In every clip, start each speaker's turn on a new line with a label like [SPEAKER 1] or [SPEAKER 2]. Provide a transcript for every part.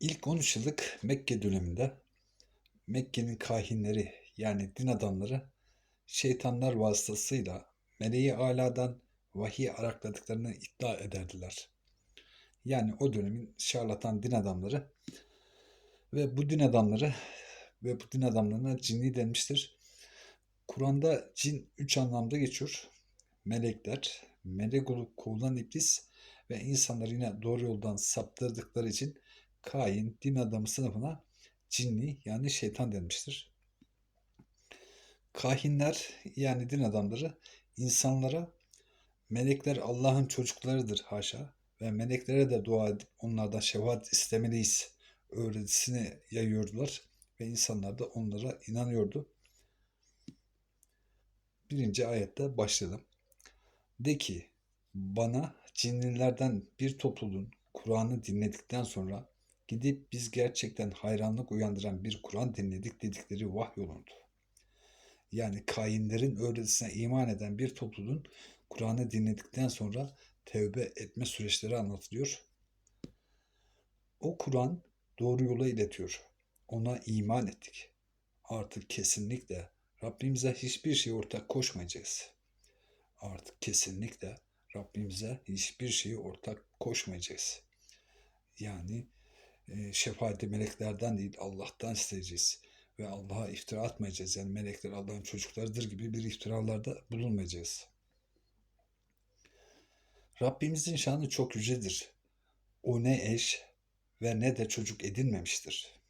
[SPEAKER 1] İlk 13 yıllık Mekke döneminde Mekke'nin kahinleri yani din adamları şeytanlar vasıtasıyla meleği aladan vahiy arakladıklarını iddia ederdiler. Yani o dönemin şarlatan din adamları ve bu din adamları ve bu din adamlarına cinni denmiştir. Kur'an'da cin üç anlamda geçiyor. Melekler, melek olup kovulan iblis ve insanları yine doğru yoldan saptırdıkları için kain, din adamı sınıfına cinni yani şeytan denmiştir. Kahinler yani din adamları insanlara melekler Allah'ın çocuklarıdır haşa ve meleklere de dua edip onlardan şefaat istemeliyiz öğretisini yayıyordular ve insanlar da onlara inanıyordu. Birinci ayette başladım. De ki bana cinlilerden bir topluluğun Kur'an'ı dinledikten sonra gidip biz gerçekten hayranlık uyandıran bir Kur'an dinledik dedikleri vahyolundu. Yani kainlerin öğretisine iman eden bir topluluğun Kur'an'ı dinledikten sonra tevbe etme süreçleri anlatılıyor. O Kur'an doğru yola iletiyor. Ona iman ettik. Artık kesinlikle Rabbimize hiçbir şey ortak koşmayacağız. Artık kesinlikle Rabbimize hiçbir şeyi ortak koşmayacağız. Yani şefaati meleklerden değil Allah'tan isteyeceğiz. Ve Allah'a iftira atmayacağız. Yani melekler Allah'ın çocuklarıdır gibi bir iftiralarda bulunmayacağız. Rabbimizin şanı çok yücedir. O ne eş ve ne de çocuk edinmemiştir.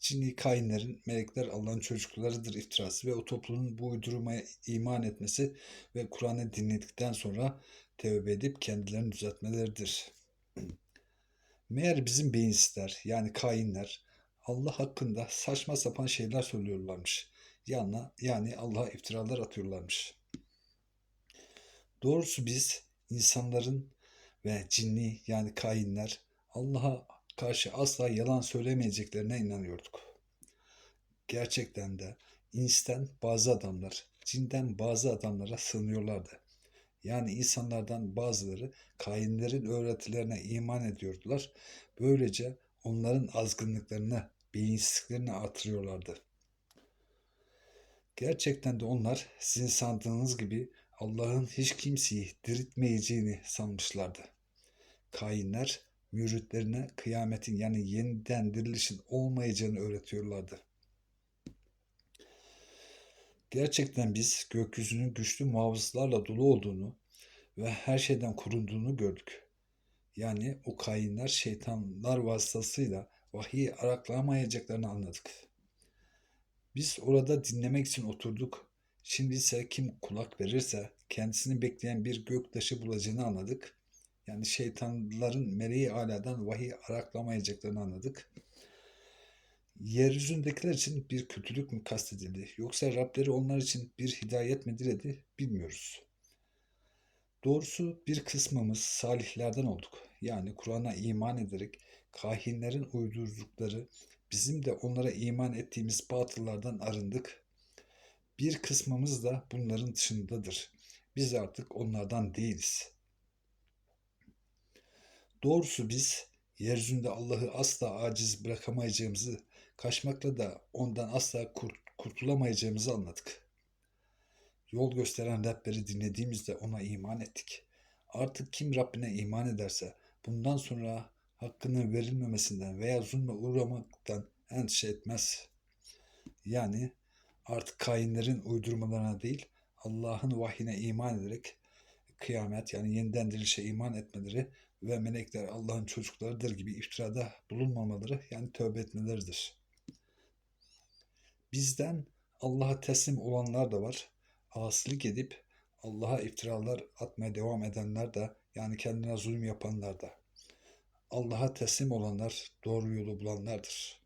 [SPEAKER 1] Cinni kainlerin melekler Allah'ın çocuklarıdır iftirası ve o toplumun bu uydurmaya iman etmesi ve Kur'an'ı dinledikten sonra tevbe edip kendilerini düzeltmeleridir. Meğer bizim beyinsizler yani kainler Allah hakkında saçma sapan şeyler söylüyorlarmış. Yani, yani Allah'a iftiralar atıyorlarmış. Doğrusu biz insanların ve cinni yani kainler Allah'a karşı asla yalan söylemeyeceklerine inanıyorduk. Gerçekten de insten bazı adamlar, cinden bazı adamlara sığınıyorlardı. Yani insanlardan bazıları kainlerin öğretilerine iman ediyordular. Böylece onların azgınlıklarını, beyinsizliklerini artırıyorlardı. Gerçekten de onlar sizin sandığınız gibi Allah'ın hiç kimseyi diriltmeyeceğini sanmışlardı. Kainler müritlerine kıyametin yani yeniden dirilişin olmayacağını öğretiyorlardı. Gerçekten biz gökyüzünün güçlü muhafızlarla dolu olduğunu ve her şeyden korunduğunu gördük. Yani o kainler şeytanlar vasıtasıyla vahiy araklamayacaklarını anladık. Biz orada dinlemek için oturduk. Şimdi ise kim kulak verirse kendisini bekleyen bir göktaşı bulacağını anladık. Yani şeytanların meleği aladan vahiy araklamayacaklarını anladık. Yeryüzündekiler için bir kötülük mü kastedildi yoksa Rableri onlar için bir hidayet mi diledi bilmiyoruz. Doğrusu bir kısmımız salihlerden olduk. Yani Kur'an'a iman ederek kahinlerin uydurdukları, bizim de onlara iman ettiğimiz batıllardan arındık. Bir kısmımız da bunların dışındadır. Biz artık onlardan değiliz. Doğrusu biz yeryüzünde Allah'ı asla aciz bırakamayacağımızı, kaçmakla da ondan asla kurt kurtulamayacağımızı anladık. Yol gösteren Rableri dinlediğimizde ona iman ettik. Artık kim Rabbine iman ederse bundan sonra hakkının verilmemesinden veya zulme uğramaktan endişe etmez. Yani artık kainlerin uydurmalarına değil Allah'ın vahyine iman ederek kıyamet yani yeniden dirilişe iman etmeleri ve melekler Allah'ın çocuklarıdır gibi iftirada bulunmamaları yani tövbe etmeleridir. Bizden Allah'a teslim olanlar da var. Asilik edip Allah'a iftiralar atmaya devam edenler de yani kendine zulüm yapanlar da. Allah'a teslim olanlar doğru yolu bulanlardır.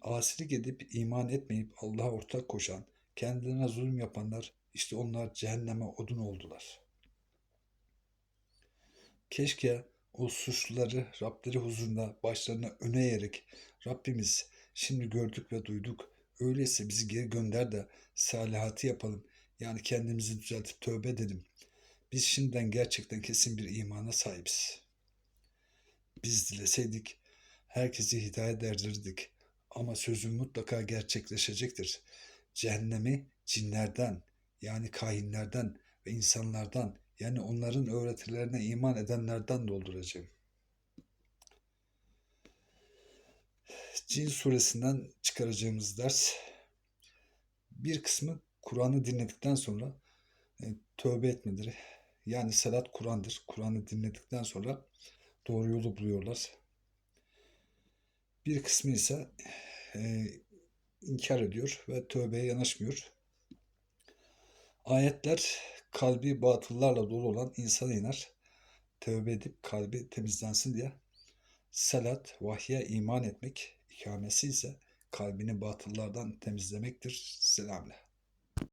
[SPEAKER 1] Asilik edip iman etmeyip Allah'a ortak koşan, kendilerine zulüm yapanlar işte onlar cehenneme odun oldular. Keşke o suçluları Rableri huzurunda başlarına öne eğerek Rabbimiz şimdi gördük ve duyduk. Öyleyse bizi geri gönder de salihatı yapalım. Yani kendimizi düzeltip tövbe edelim. Biz şimdiden gerçekten kesin bir imana sahibiz. Biz dileseydik herkesi hidayet erdirirdik. Ama sözüm mutlaka gerçekleşecektir. Cehennemi cinlerden yani kahinlerden ve insanlardan yani onların öğretilerine iman edenlerden dolduracağım. Cin suresinden çıkaracağımız ders bir kısmı Kur'an'ı dinledikten sonra e, tövbe etmeleri yani salat Kur'an'dır. Kur'an'ı dinledikten sonra doğru yolu buluyorlar. Bir kısmı ise e, inkar ediyor ve tövbeye yanaşmıyor. Ayetler kalbi batıllarla dolu olan insana iner. Tövbe edip kalbi temizlensin diye. Salat, vahye iman etmek, ikamesi ise kalbini batıllardan temizlemektir. Selamla.